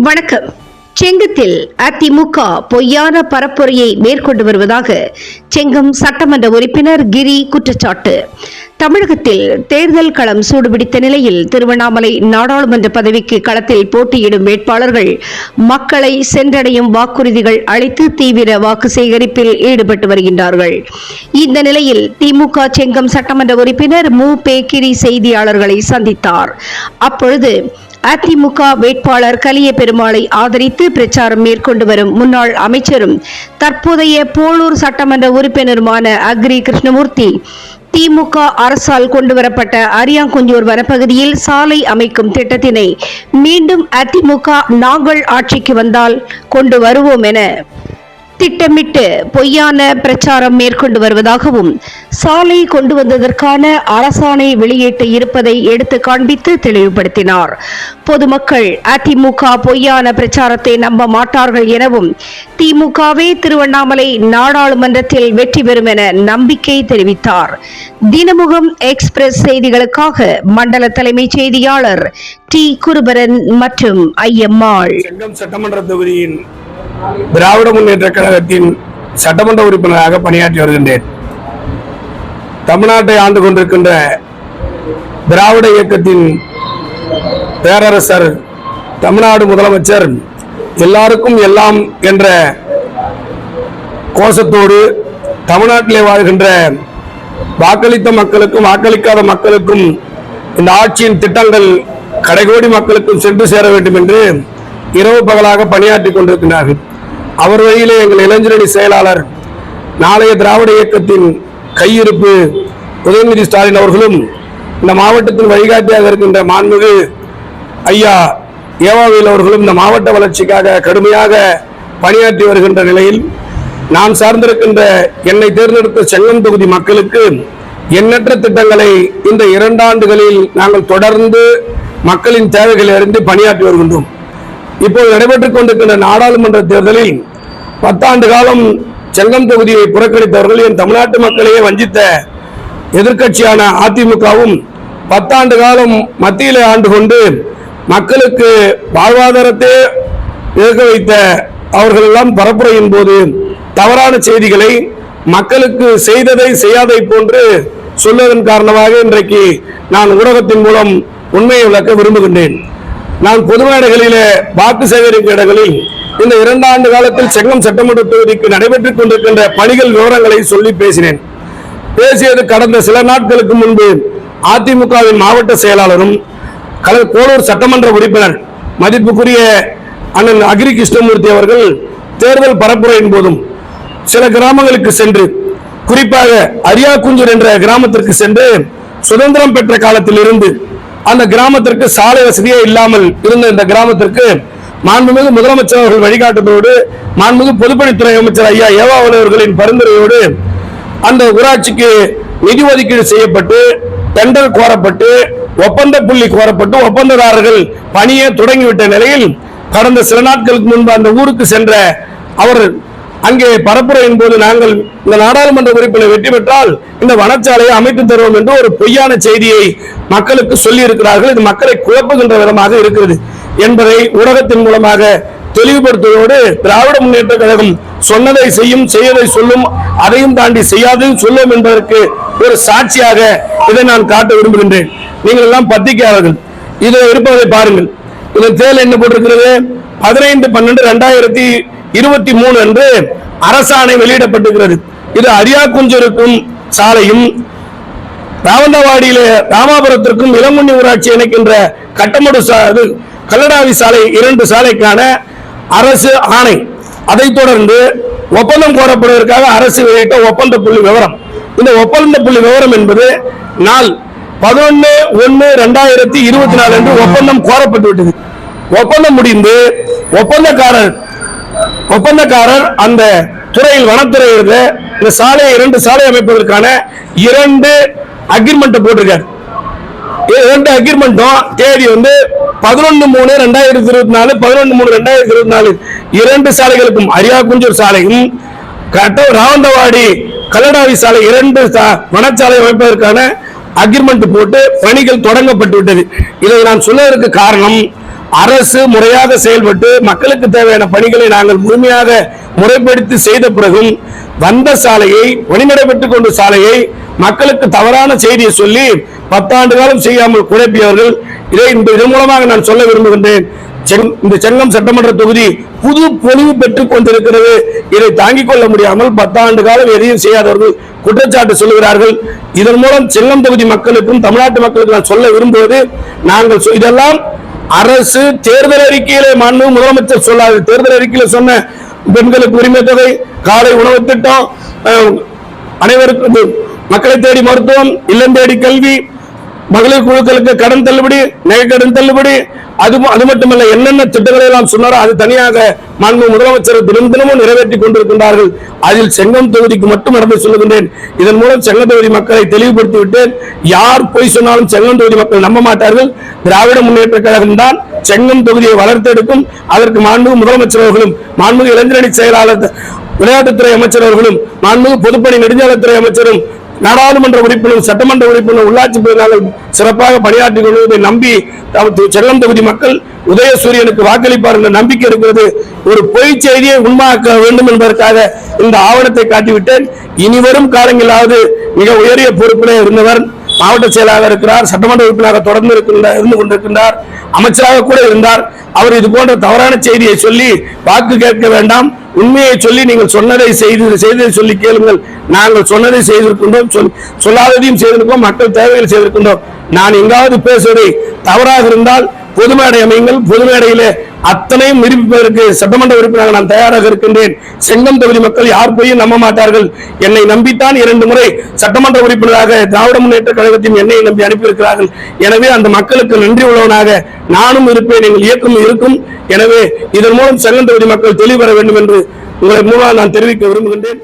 வணக்கம். செங்கத்தில் அதிமுக பொய்யான பரப்புரையை மேற்கொண்டு வருவதாக செங்கம் சட்டமன்ற உறுப்பினர் கிரி குற்றச்சாட்டு. தமிழகத்தில் தேர்தல் களம் சூடுபிடித்த நிலையில் திருவண்ணாமலை நாடாளுமன்ற பதவிக்கு களத்தில் போட்டியிடும் வேட்பாளர்கள் மக்களை சென்றடையும் வாக்குறுதிகள் அளித்து தீவிர வாக்கு சேகரிப்பில் ஈடுபட்டு வருகின்றார்கள். இந்த நிலையில் திமுக செங்கம் சட்டமன்ற உறுப்பினர் மு. பே. கிரி செய்தியாளர்களை சந்தித்தார். அப்பொழுது அதிமுக வேட்பாளர் கலிய பெருமாளை ஆதரித்து பிரச்சாரம் மேற்கொண்டு வரும் முன்னாள் அமைச்சரும் தற்போதைய போலூர் சட்டமன்ற உறுப்பினருமான அக்ரி கிருஷ்ணமூர்த்தி திமுக அரசால் கொண்டுவரப்பட்ட அரியாங்குஞ்சூர் வனப்பகுதியில் சாலை அமைக்கும் திட்டத்தினை மீண்டும் அதிமுக நாங்கள் ஆட்சிக்கு வந்தால் கொண்டு வருவோம் என திட்டமிட்டு பொய்யான பிரச்சாரம் மேற்கொண்டு வருவதாகவும் சாலை கொண்டு வந்ததற்கான அரசாணை வெளியிட்டு இருப்பதை எடுத்து காண்பித்து தெளிவுபடுத்தினார். பொதுமக்கள் அதிமுக பொய்யான பிரச்சாரத்தை நம்ப மாட்டார்கள் எனவும் திமுகவே திருவண்ணாமலை நாடாளுமன்றத்தில் வெற்றி பெறும் என நம்பிக்கை தெரிவித்தார். தினமுகம் எக்ஸ்பிரஸ் செய்திகளுக்காக மண்டல தலைமைச் செய்தியாளர் டி. குருபரன் மற்றும் ஐயம்மாள். சட்டமன்ற தொகுதியின் திராவிட முன்னேற்ற கழகத்தின் சட்டமன்ற உறுப்பினராக பணியாற்றி வருகின்றேன். தமிழ்நாட்டை ஆண்டு கொண்டிருக்கின்ற திராவிட இயக்கத்தின் பேரரசர் தமிழ்நாடு முதலமைச்சர் எல்லாருக்கும் எல்லாம் என்ற கோஷத்தோடு தமிழ்நாட்டிலே வாழ்கின்ற வாக்களித்த மக்களுக்கும் வாக்களிக்காத மக்களுக்கும் இந்த ஆட்சியின் திட்டங்கள் கடைகோடி மக்களுக்கும் சென்று சேர வேண்டும் என்று இரவு பகலாக பணியாற்றி கொண்டிருக்கிறார்கள் அவர் வழியிலே எங்கள் இளைஞரணி செயலாளர் நாளைய திராவிட இயக்கத்தின் கையிருப்பு உதயநிதி ஸ்டாலின் அவர்களும் இந்த மாவட்டத்தின் வழிகாட்டியாக இருக்கின்ற மாண்புமிகு ஐயா ஏவாவில் அவர்களும் இந்த மாவட்ட வளர்ச்சிக்காக கடுமையாக பணியாற்றி வருகின்ற நிலையில் நான் சார்ந்திருக்கின்ற என்னை தேர்ந்தெடுத்த செங்கம் தொகுதி மக்களுக்கு எண்ணற்ற திட்டங்களை இந்த இரண்டாண்டுகளில் நாங்கள் தொடர்ந்து மக்களின் தேவைகளை அறிந்து பணியாற்றி வருகின்றோம். இப்போது நடைபெற்றுக் கொண்டிருக்கின்ற நாடாளுமன்ற தேர்தலில் பத்தாண்டு காலம் செங்கம் தொகுதியை புறக்கணித்தவர்கள் என் தமிழ்நாட்டு மக்களையே வஞ்சித்த எதிர்க்கட்சியான அதிமுகவும் பத்தாண்டு காலம் மத்தியிலே ஆண்டு கொண்டு மக்களுக்கு வாழ்வாதாரத்தை இழக்க வைத்த அவர்களெல்லாம் பரப்புரையின் போது தவறான செய்திகளை மக்களுக்கு செய்ததை செய்யாதை போன்று சொல்வதன் காரணமாக இன்றைக்கு நான் ஊடகத்தின் மூலம் உண்மையை விளக்க விரும்புகின்றேன். நான் பொதுவான இடங்களில் வாக்கு சேகரிக்கும் இடங்களில் இந்த இரண்டு ஆண்டு காலத்தில் செங்கம் சட்டமன்ற தொகுதிக்கு நடைபெற்றுக் கொண்டிருக்கின்ற பணிகள் விவரங்களை சொல்லி பேசினேன். பேசியது கடந்த சில நாட்களுக்கு முன்பு அதிமுகவின் மாவட்ட செயலாளரும் கல- கோளூர் சட்டமன்ற உறுப்பினர் மதிப்புக்குரிய அண்ணன் அகிரி கிருஷ்ணமூர்த்தி அவர்கள் தேர்தல் பரப்புரையின் போதும் சில கிராமங்களுக்கு சென்று குறிப்பாக அரியாக்குஞ்சூர் என்ற கிராமத்திற்கு சென்று சுதந்திரம் பெற்ற காலத்தில் இருந்து அந்த கிராமத்திற்கு சாலை வசதியே இல்லாமல் இருந்த இந்த கிராமத்திற்கு மாண்புமிகு முதலமைச்சர் அவர்கள் வழிகாட்டுதலோடு மாண்புமிகு பொதுப்பணித்துறை அமைச்சர் ஐயா ஏவாவல் அவர்களின் பரிந்துரையோடு அந்த ஊராட்சிக்கு நிதி ஒதுக்கீடு செய்யப்பட்டு டெண்டர் கோரப்பட்டு ஒப்பந்த புள்ளி கோரப்பட்டு ஒப்பந்ததாரர்கள் பணியை தொடங்கிவிட்ட நிலையில் கடந்த சில நாட்களுக்கு முன்பு அந்த ஊருக்கு சென்ற அவர் அங்கே பரப்புரையின் போது நாங்கள் இந்த நாடாளுமன்ற உறுப்பினர் வெற்றி பெற்றால் இந்த வனச்சாலையை அமைத்து தருவோம் என்று ஒரு பொய்யான செய்தியை மக்களுக்கு சொல்லி இருக்கிறார்கள் இது மக்களை குழப்புகின்ற விதமாக இருக்கிறது என்பதை ஊடகத்தின் மூலமாக தெளிவுபடுத்துவதோடு திராவிட முன்னேற்ற கழகம் சொன்னதை செய்யும் செய்யதை சொல்லும் அதையும் தாண்டி செய்யாதையும் சொல்லும் என்பதற்கு ஒரு சாட்சியாக இதை நான் காட்ட விரும்புகின்றேன். நீங்கள் எல்லாம் பத்திரிகையாளர்கள். இதில் இருப்பதை பாருங்கள். இதன் தேல் என்ன போட்டிருக்கிறது? பதினைந்து பன்னெண்டு ரெண்டாயிரத்தி இருபத்தி மூணு அன்று அரசாணை வெளியிடப்பட்டிருக்கிறது. இது அரியாக்குஞ்சருக்கும் சாலையும் ராவந்தவாடியில ராமாபுரத்திற்கும் இளமுன்னி ஊராட்சி இணைக்கின்ற கட்டமடு சா- இது கல்லடாவி சாலை இரண்டு சாலைக்கான அரசு ஆணை. அதைத் தொடர்ந்து ஒப்பந்தம் கோரப்படுவதற்காக அரசு வெளியிட்ட ஒப்பந்த புள்ளி விவரம். இந்த ஒப்பந்த புள்ளி விவரம் என்பது நாள் பதினொன்று ஒன்று ரெண்டாயிரத்தி இருபத்தி நாலு அன்று ஒப்பந்தம் கோரப்பட்டு விட்டது ஒப்பந்தம் முடிந்து ஒப்பந்தக்காரர் ஒப்பந்தக்காரர் அந்த துறையில் வனத்துறையில் இந்த சாலையை இரண்டு சாலை அமைப்பதற்கான இரண்டு அக்ரிமெண்ட் போட்டிருக்காரு. இது இரண்டு அக்ரிமெண்ட்டும் தேதி வந்து பதினொன்று மூணு ரெண்டாயிரத்தி இருபத்தி நாலு பதினொன்று மூணு ரெண்டாயிரத்தி இருபத்தி நாலு. இரண்டு சாலைகளுக்கும் அரியாக்குஞ்சூர் சாலையும் கட்ட ராவந்தவாடி கல்லடாவி சாலை இரண்டு சா- வனச்சாலை அமைப்பதற்கான அக்ரிமெண்ட் போட்டு பணிகள் தொடங்கப்பட்டு விட்டது. இதை நான் சொல்வதற்கு காரணம் அரசு முறையாக செயல்பட்டு மக்களுக்கு தேவையான பணிகளை நாங்கள் முழுமையாக முறைப்படுத்தி செய்த பிறகும் வந்த சாலையை வழிநடைபெற்றுக் கொண்ட சாலையை மக்களுக்கு தவறான செய்தியை சொல்லி பத்தாண்டு காலம் செய்யாமல் குழப்பியவர்கள். இதை இந்த இதன் மூலமாக நான் சொல்ல விரும்புகின்றேன். செங்- இந்த செங்கம் சட்டமன்ற தொகுதி புது பொலிவு பெற்றுக் கொண்டிருக்கிறது. இதை தாங்கிக் கொள்ள முடியாமல் பத்தாண்டு காலம் எதையும் செய்யாதவர்கள் குற்றச்சாட்டு சொல்லுகிறார்கள். இதன் மூலம் செங்கம் தொகுதி மக்களுக்கும் தமிழ்நாட்டு மக்களுக்கும் நான் சொல்ல விரும்புவது நாங்கள் இதெல்லாம் அரசு தேர்தல் அறிக்கையில மண்ணு முதலமைச்சர் சொல்லாது. தேர்தல் அறிக்கையில சொன்ன பெண்களுக்கு உரிமை தொகை காலை உணவு திட்டம் அஹ், அனைவருக்கும் மக்களை தேடி மருத்துவம் இல்லம் தேடி கல்வி மகளிர் குழுக்களுக்கு கடன் தள்ளுபடி நகை கடன் தள்ளுபடி அது அது மட்டுமல்ல என்னென்ன திட்டங்களை எல்லாம் சொன்னாரோ அது தனியாக மாண்பு முதலமைச்சர் தினம் தினமும் நிறைவேற்றி கொண்டிருக்கின்றார்கள். அதில் செங்கம் தொகுதிக்கு மட்டும் நடந்து சொல்லுகின்றேன். இதன் மூலம் செங்கம் தொகுதி மக்களை தெளிவுபடுத்தி விட்டேன். யார் பொய் சொன்னாலும் செங்கம் தொகுதி மக்கள் நம்ப மாட்டார்கள். திராவிட முன்னேற்ற கழகம் தான் செங்கம் தொகுதியை வளர்த்தெடுக்கும். அதற்கு மாண்பு முதலமைச்சர் அவர்களும் மாண்பு இளைஞரணி செயலாளர் விளையாட்டுத்துறை அமைச்சர் அவர்களும் மாண்பு பொதுப்பணி நெடுஞ்சாலைத்துறை அமைச்சரும் நாடாளுமன்ற உறுப்பினர் சட்டமன்ற உறுப்பினர் உள்ளாட்சி நாங்கள் சிறப்பாக பணியாற்றிக் கொள்வதை நம்பி தமது செல்லம் தொகுதி மக்கள் உதயசூரியனுக்கு வாக்களிப்பார் என்ற நம்பிக்கை இருக்கிறது. ஒரு பொய் செய்தியை உண்மாக்க வேண்டும் என்பதற்காக இந்த ஆவணத்தை காட்டிவிட்டேன். இனி வரும் காலங்களிலாவது மிக உயரிய பொறுப்பிலே இருந்தவர் மாவட்ட செயலாளர் இருக்கிறார் சட்டமன்ற உறுப்பினராக தொடர்ந்து இருக்கின்றார் இருந்து கொண்டிருக்கின்றார் அமைச்சராக கூட இருந்தார். அவர் இது போன்ற தவறான செய்தியை சொல்லி வாக்கு கேட்க வேண்டாம். உண்மையை சொல்லி நீங்கள் சொன்னதை செய்து செய்ததை சொல்லி கேளுங்கள். நாங்கள் சொன்னதை செய்திருக்கின்றோம் சொல்- சொல்லாததையும் செய்திருக்கோம் மக்கள் தேவைகள் செய்திருக்கின்றோம். நான் எங்காவது பேசுவதை தவறாக இருந்தால் பொது மேடை அமையுங்கள். பொது மேடையிலே அத்தனையும் நிரூபிப்பதற்கு சட்டமன்ற உறுப்பினராக நான் தயாராக இருக்கின்றேன். செங்கம் தொகுதி மக்கள் யார் போய் நம்ப மாட்டார்கள்? என்னை நம்பித்தான் இரண்டு முறை சட்டமன்ற உறுப்பினராக திராவிட முன்னேற்ற கழகத்தையும் என்னை நம்பி அனுப்பியிருக்கிறார்கள். எனவே அந்த மக்களுக்கு நன்றி உள்ளவனாக நானும் இருப்பேன் எங்கள் இயக்கம் இருக்கும். எனவே இதன் மூலம் செங்கம் தொகுதி மக்கள் தெளிவு பெற வேண்டும் என்று உங்களை மூலம் நான் தெரிவிக்க விரும்புகின்றேன்.